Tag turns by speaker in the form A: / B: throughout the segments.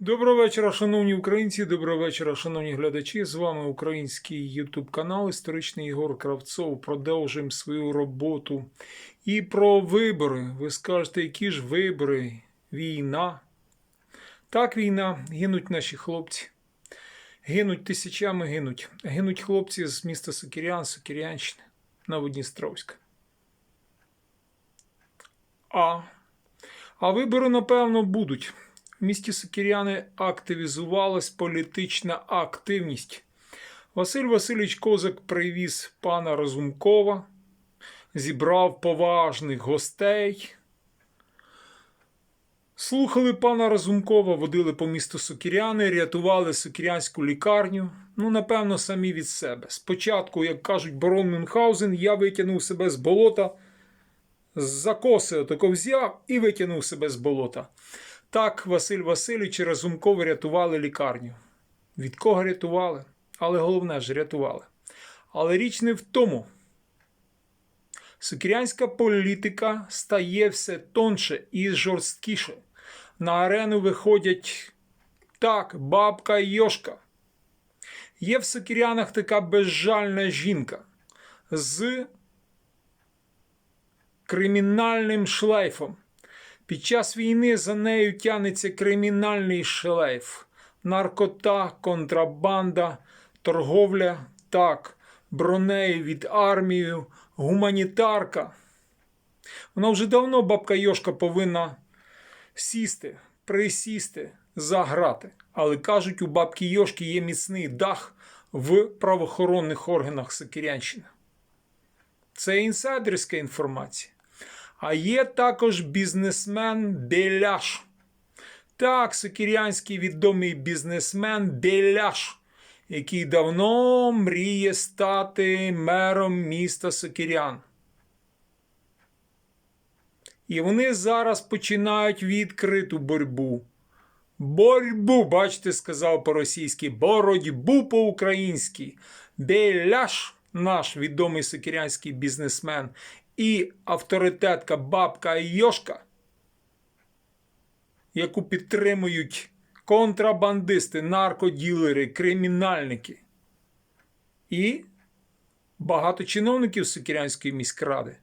A: Доброго вечора, шановні українці, доброго вечора, шановні глядачі. З вами український Ютуб канал Історичний Ігор Кравцов. Продовжуємо свою роботу. І про вибори. Ви скажете, які ж вибори? Війна. Так, війна, гинуть наші хлопці. Гинуть тисячами гинуть. Гинуть хлопці з міста Сокірян, Сокірянщини, Новодністровська. А, а вибори, напевно, будуть. В місті Сокіряни активізувалась політична активність. Василь Васильович Козак привіз пана Разумкова, зібрав поважних гостей. Слухали пана Разумкова, водили по місту Сокіряни, рятували сокірянську лікарню. Ну, напевно, самі від себе. Спочатку, як кажуть барон Мюнхгаузен, я витягнув себе з болота, з закоси отако взяв і витягнув себе з болота. Так, Василь Васильович і Разумков рятували лікарню. Від кого рятували? Але головне ж рятували. Але річ не в тому. Сокірянська політика стає все тонше і жорсткіше. На арену виходять так, бабка і Йошка. Є в Сокірянах така безжальна жінка з кримінальним шлейфом. Під час війни за нею тянеться кримінальний шлейф, наркота, контрабанда, торговля, так, бронею від армії, гуманітарка. Вона вже давно бабка Йошка повинна сісти, присісти, заграти. Але кажуть, у бабки Йошки є міцний дах в правоохоронних органах Сокирянщини. Це інсайдерська інформація. А є також бізнесмен Беляш. Так, сокірянський відомий бізнесмен Беляш, який давно мріє стати мером міста Сокірян. І вони зараз починають відкриту боротьбу. Боротьбу, бачите, сказав по-російськи, боротьбу по-українськи. Беляш, наш відомий сокірянський бізнесмен, і авторитетка бабка Йошка, яку підтримують контрабандисти, наркоділери, кримінальники і багато чиновників Сокірянської міськради.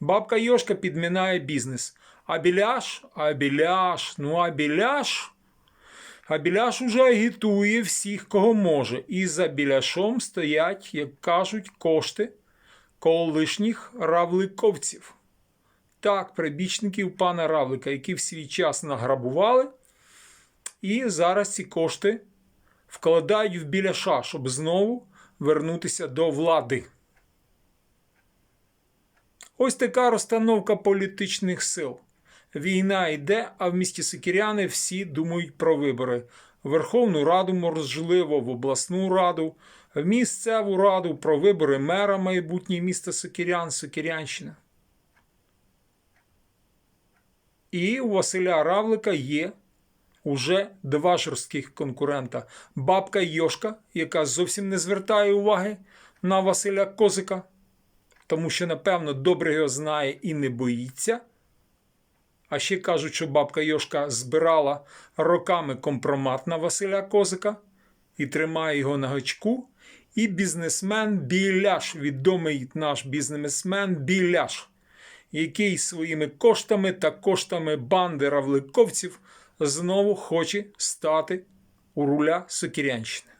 A: Бабка Йошка підмінає бізнес. А біляш, а біляш, ну а біляш. А біляш уже агітує всіх, кого може. І за біляшом стоять, як кажуть, кошти колишніх равликовців. Так, прибічників пана Равлика, які в свій час награбували, і зараз ці кошти вкладають в біляша, щоб знову вернутися до влади. Ось така розстановка політичних сил. Війна йде, а в місті Сикіряни всі думають про вибори. Верховну Раду можливо, в обласну раду, місцеву раду про вибори мера майбутнього міста Сокірян, Сокірянщина. І у Василя Равлика є уже два жорстких конкурента: бабка Йошка, яка зовсім не звертає уваги на Василя Козика, тому що, напевно, добре його знає і не боїться. А ще кажуть, що бабка Йошка збирала роками компромат на Василя Козика і тримає його на гачку. І бізнесмен Біляш, відомий наш бізнесмен Біляш, який своїми коштами та коштами банди равликовців знову хоче стати у руля Сокірянщини.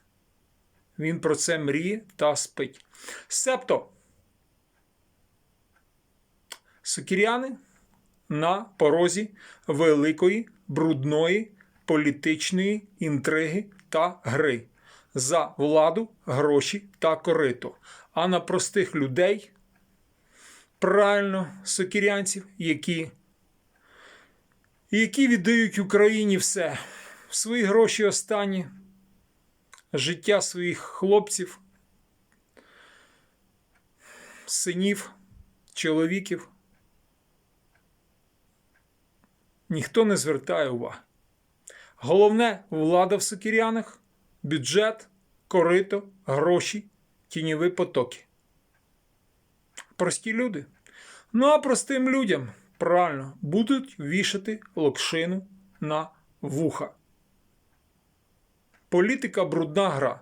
A: Він про це мріє та спить. Себто Сокіряни на порозі великої брудної політичної інтриги та гри за владу, гроші та корито. А на простих людей, правильно, сокірянців, які, які віддають Україні все, свої гроші останні, життя своїх хлопців, синів, чоловіків. Ніхто не звертає уваги. Головне влада в Сокірянах, бюджет, корито, гроші, тіньові потоки. Прості люди. Ну а простим людям правильно будуть вішати локшину на вуха. Політика брудна гра.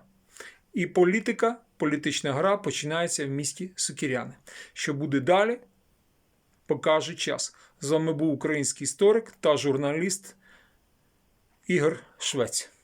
A: І політика, політична гра починається в місті Сокіряни. Що буде далі, покаже час. З вами був український історик та журналіст Ігор Швець.